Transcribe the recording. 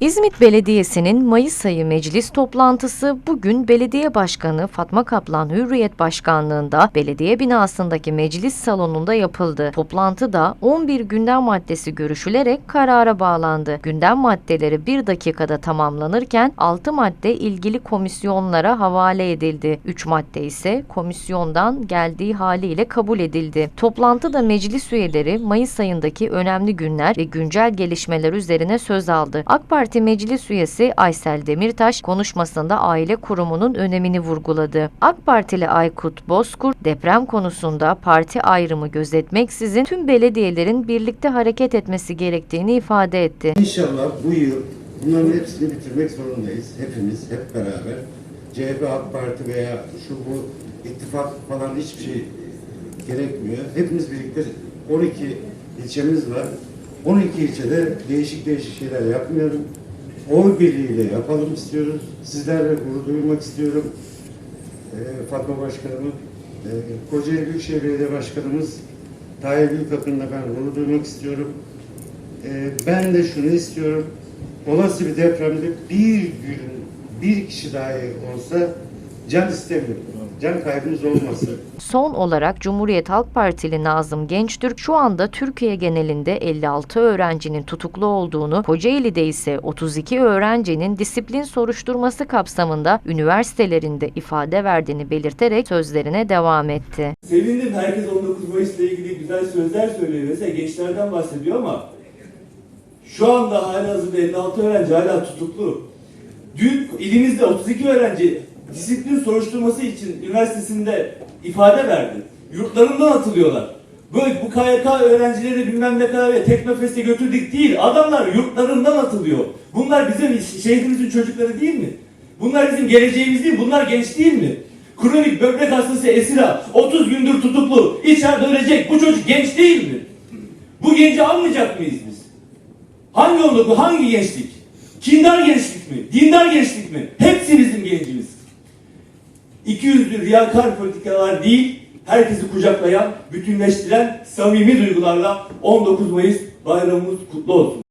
İzmit Belediyesi'nin Mayıs ayı meclis toplantısı bugün Belediye Başkanı Fatma Kaplan Hürriyet Başkanlığında belediye binasındaki meclis salonunda yapıldı. Toplantıda 11 gündem maddesi görüşülerek karara bağlandı. Gündem maddeleri bir dakikada tamamlanırken 6 madde ilgili komisyonlara havale edildi. 3 madde ise komisyondan geldiği haliyle kabul edildi. Toplantıda meclis üyeleri Mayıs ayındaki önemli günler ve güncel gelişmeler üzerine söz aldı. AK Parti Meclis Üyesi Aysel Demirtaş konuşmasında aile kurumunun önemini vurguladı. AK Partili Aykut Bozkurt deprem konusunda parti ayrımı gözetmeksizin tüm belediyelerin birlikte hareket etmesi gerektiğini ifade etti. İnşallah bu yıl bunların hepsini bitirmek zorundayız. Hepimiz, hep beraber. CHP, AK Parti veya şu bu ittifak falan hiçbir şey gerekmiyor. Hepimiz birlikte 12 ilçemiz var. 12 ilçede değişik değişik şeyler yapmayalım. Oy birliğiyle yapalım istiyoruz. Sizlerle gurur duymak istiyorum. Ee, Fatma Başkanımı, e, Kocaeli Büyükşehir Belediye Başkanımız Tayyip Ülkak'ınla ben gurur duymak istiyorum. Ee, ben de şunu istiyorum. Olası bir depremde bir gün bir kişi dahi olsa can istemiyorum. Can kaybımız olmasın. Son olarak Cumhuriyet Halk Partili Nazım Gençtürk şu anda Türkiye genelinde 56 öğrencinin tutuklu olduğunu, Kocaeli'de ise 32 öğrencinin disiplin soruşturması kapsamında üniversitelerinde ifade verdiğini belirterek sözlerine devam etti. Sevindim herkes 19 Mayıs'la ilgili güzel sözler söylüyor. Mesela gençlerden bahsediyor ama şu anda hala hazırda 56 öğrenci hala tutuklu. Dün ilimizde 32 öğrenci disiplin soruşturması için üniversitesinde ifade verdi. Yurtlarından atılıyorlar. Böyle bu KYK öğrencileri bilmem ne kadar teknofeste götürdük değil. Adamlar yurtlarından atılıyor. Bunlar bizim şehrimizin çocukları değil mi? Bunlar bizim geleceğimiz değil. Bunlar genç değil mi? Kronik böbrek hastası Esra 30 gündür tutuklu. İçeride ölecek. Bu çocuk genç değil mi? Bu genci almayacak mıyız biz? Hangi onu bu? Hangi gençlik? Kindar gençlik mi? Dindar gençlik mi? Hepsi bizim gencimiz. İki yüzlü riyakar politikalar değil, herkesi kucaklayan, bütünleştiren samimi duygularla 19 Mayıs bayramımız kutlu olsun.